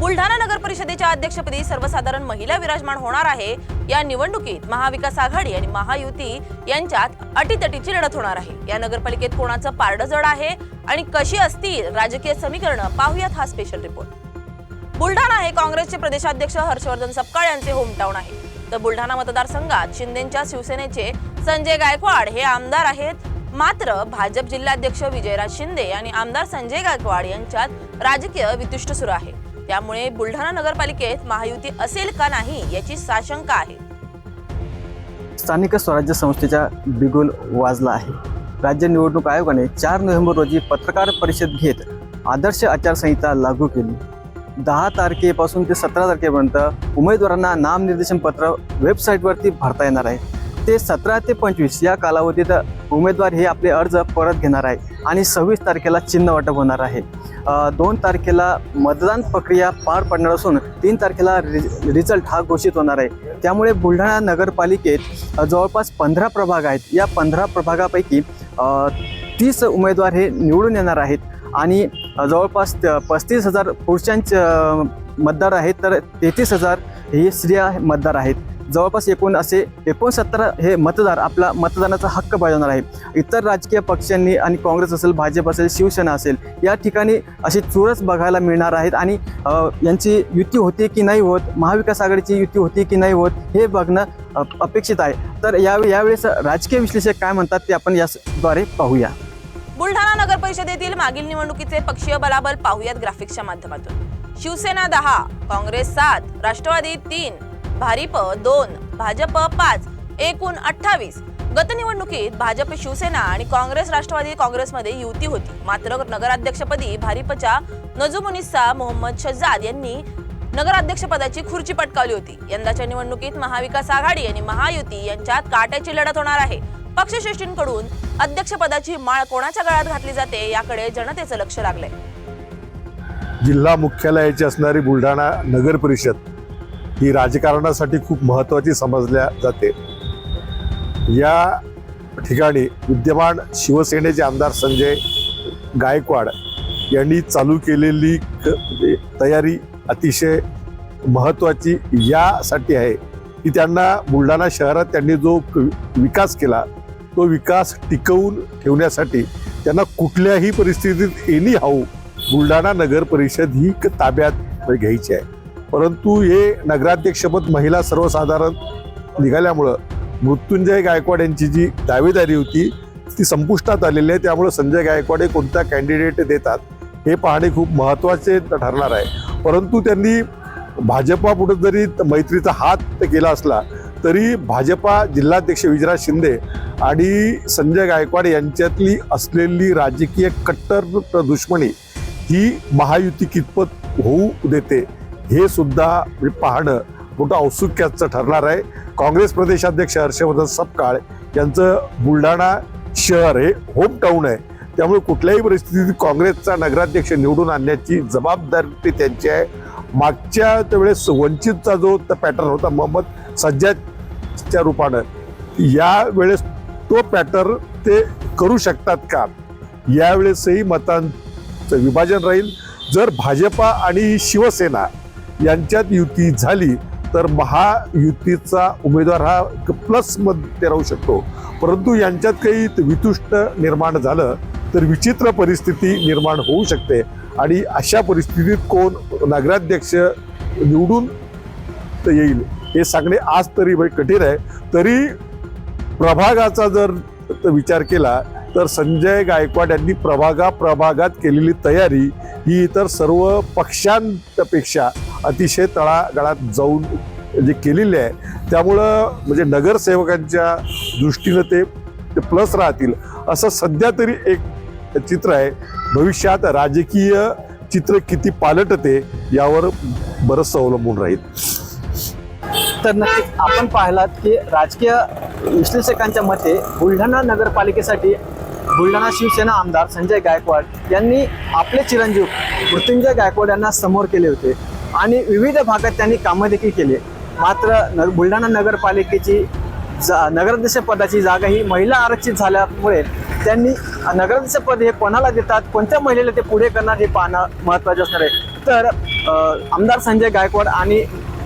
बुलढाणा नगर परिषदेच्या अध्यक्षपदी सर्वसाधारण महिला विराजमान होणार आहे. या निवडणुकीत महाविकास आघाडी आणि महायुती यांच्यात अटीतटीची लढत होणार आहे. या नगरपालिकेत कोणाचं पारडं जड आहे आणि कशी असतील राजकीय समीकरणं पाहूयात हा स्पेशल रिपोर्ट बुलढाणा हे काँग्रेसचे प्रदेशाध्यक्ष हर्षवर्धन सपकाळ यांचे होमटाऊन आहे. तर बुलढाणा मतदारसंघात शिंदेच्या शिवसेनेचे संजय गायकवाड हे आमदार आहेत. मात्र भाजप जिल्हाध्यक्ष विजयराज शिंदे आणि आमदार संजय गायकवाड यांच्यात राजकीय वितुष्ट सुरू आहे. त्यामुळे बुलढाणा नगरपालिकेत महायुती असेल का नाही याची साशंका आहे. स्थानिक स्वराज्य संस्थेचा बिगुल वाजला आहे. राज्य निवडणूक आयोगाने चार नोव्हेंबर रोजी पत्रकार परिषद घेत आदर्श आचारसंहिता लागू केली. दहा तारखेपासून ते सतरा तारखेपर्यंत उमेदवारांना नामनिर्देशन पत्र वेबसाईटवरती भरता येणार आहे. ते सतरा ते पंचवीस या कालावधीत उमेदवार हे आपले अर्ज परत घेणार आहे आणि सव्वीस तारखेला चिन्ह वाटप होणार आहे. दोन तारखेला मतदान प्रक्रिया पार पडणार असून तीन तारखेला रि रिझल्ट हा घोषित होणार आहे. त्यामुळे बुलढाणा नगरपालिकेत जवळपास पंधरा प्रभाग आहेत. या पंधरा प्रभागापैकी तीस उमेदवार हे निवडून येणार आहेत. आणि जवळपास त- पस्तीस हजार पुरुषांचे मतदार आहेत तर तेहतीस हजार हे स्त्रिया मतदार आहेत. जवळपास एकूण असे एकोणसत्तर हे मतदार आपला मतदानाचा हक्क बजावणार आहे इतर राजकीय पक्षांनी आणि काँग्रेस असेल भाजप असेल शिवसेना असेल या ठिकाणी अशी चुरस बघायला मिळणार आहेत आणि यांची युती होती की नाही होत महाविकास आघाडीची युती होती की नाही होत हे बघणं अपेक्षित आहे. तर या यावेळेस राजकीय विश्लेषक काय म्हणतात ते आपण याद्वारे पाहूया. बुलढाणा नगर परिषदेतील मागील निवडणुकीचे पक्षीय बलाबल पाहूयात ग्राफिक्सच्या माध्यमातून. शिवसेना दहा काँग्रेस सात राष्ट्रवादी तीन भारिप दोन भाजप पाच एकूण अठ्ठावीस. गत निवडणुकीत भाजप शिवसेना आणि काँग्रेस राष्ट्रवादी काँग्रेसमध्ये युती होती. मात्र नगराध्यक्षपदी भारिपच्या नजुमुनिस्सा मोहम्मद शहजाद यांनी नगराध्यक्षपदाची खुर्ची पटकावली होती. यंदाच्या निवडणुकीत महाविकास आघाडी आणि महायुती यांच्यात काट्याची लढत होणार आहे. पक्षश्रेष्ठींकडून अध्यक्षपदाची माळ कोणाच्या गळ्यात घातली जाते याकडे जनतेचं लक्ष लागलंय. जिल्हा मुख्यालयाची असणारी बुलढाणा नगर परिषद ही राजकारणासाठी खूप महत्त्वाची समजल्या जाते. या ठिकाणी विद्यमान शिवसेनेचे आमदार संजय गायकवाड यांनी चालू केलेली क- म्हणजे तयारी अतिशय महत्त्वाची यासाठी आहे. की त्यांना बुलढाणा शहरात त्यांनी जो क- विकास केला तो विकास टिकवून ठेवण्यासाठी त्यांना कुठल्याही परिस्थितीत एनी हाऊ बुलढाणा नगर परिषद ही क- ताब्यात घ्यायची आहे. परंतु हे नगराध्यक्षपद महिला सर्वसाधारण निघाल्यामुळं मृत्युंजय गायकवाड यांची जी दावेदारी होती ती संपुष्टात आलेली आहे. त्यामुळे संजय गायकवाड हे कोणता कॅन्डिडेट देतात हे पाहणे खूप महत्त्वाचे ठरणार आहे. परंतु त्यांनी भाजपा पुढे जरी मैत्रीचा हात केला असला तरी भाजपा जिल्हाध्यक्ष विजयराज शिंदे आणि संजय गायकवाड यांच्यातली असलेली राजकीय कट्टर दुश्मनी ही महायुती कितपत होऊ देते. हे सुद्धा म्हणजे पाहणं मोठं औत्सुक्याचं ठरणार आहे. काँग्रेस प्रदेशाध्यक्ष हर्षवर्धन सपकाळ यांचं बुलढाणा शहर हे होम टाऊन आहे. त्यामुळे कुठल्याही परिस्थितीत काँग्रेसचा नगराध्यक्ष निवडून आणण्याची जबाबदारी त्यांची आहे. मागच्या त्यावेळेस वंचितचा जो पॅटर्न होता मोहम्मद सज्जादच्या रूपानं या वेळेस तो पॅटर्न ते करू शकतात का? यावेळेसही मतांचं विभाजन राहील. जर भाजपा आणि शिवसेना यांच्यात युती झाली तर महायुतीचा उमेदवार हा प्लसमध्ये राहू शकतो. परंतु यांच्यात काही वितुष्ट निर्माण झालं तर विचित्र परिस्थिती निर्माण होऊ शकते. आणि अशा परिस्थितीत कोण नगराध्यक्ष निवडून येईल हे सांगणे आज तरी कठीण आहे. तरी प्रभागाचा जर विचार केला तर संजय गायकवाड यांनी प्रभागा प्रभागात केलेली तयारी ही इतर सर्व पक्षांपेक्षा अतिशय तळागाळात जाऊन जे केलेली आहे त्यामुळं म्हणजे नगरसेवकांच्या दृष्टीनं ते ते प्लस राहतील. असं सध्या तरी एक चित्र आहे. भविष्यात राजकीय चित्र किती पालटते यावर बरंचसं अवलंबून राहील. तर नक्कीच आपण पाहिलात की राजकीय विश्लेषकांच्या मते बुलढाणा नगरपालिकेसाठी बुलढाणा शिवसेना आमदार संजय गायकवाड यांनी आपले चिरंजीव मृत्युंजय गायकवाड यांना समोर केले होते. आणि विविध भागात त्यांनी कामं देखील केली. मात्र न बुलढाणा नगरपालिकेची जा नगराध्यक्ष पदाची जागा ही महिला आरक्षित झाल्यामुळे त्यांनी नगराध्यक्ष पद हे कोणाला देतात कोणत्या महिलेला ते पुढे करणार हे पाहणं महत्त्वाचे असणार आहे. तर आमदार संजय गायकवाड आणि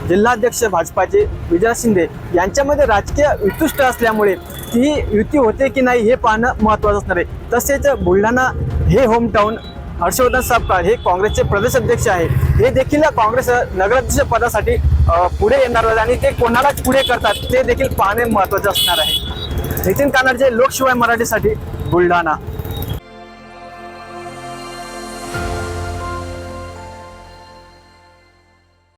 जिल्हाध्यक्ष भाजपाचे विजय शिंदे यांच्यामध्ये राजकीय वितुष्ट असल्यामुळे ती युती होते की नाही हे पाहणं महत्त्वाचं असणार आहे. तसेच बुलढाणा हे होम टाऊन हर्षवर्धन सापकाळ हे काँग्रेसचे प्रदेश अध्यक्ष आहे हे देखील काँग्रेस नगराध्यक्ष पदासाठी पुढे येणार आहेत आणि ते कोणालाच पुढे करतात ते देखील पाहणे महत्त्वाचे असणार आहे. नितीन कानडजे लोकशिवाय मराठीसाठी बुलढाणा.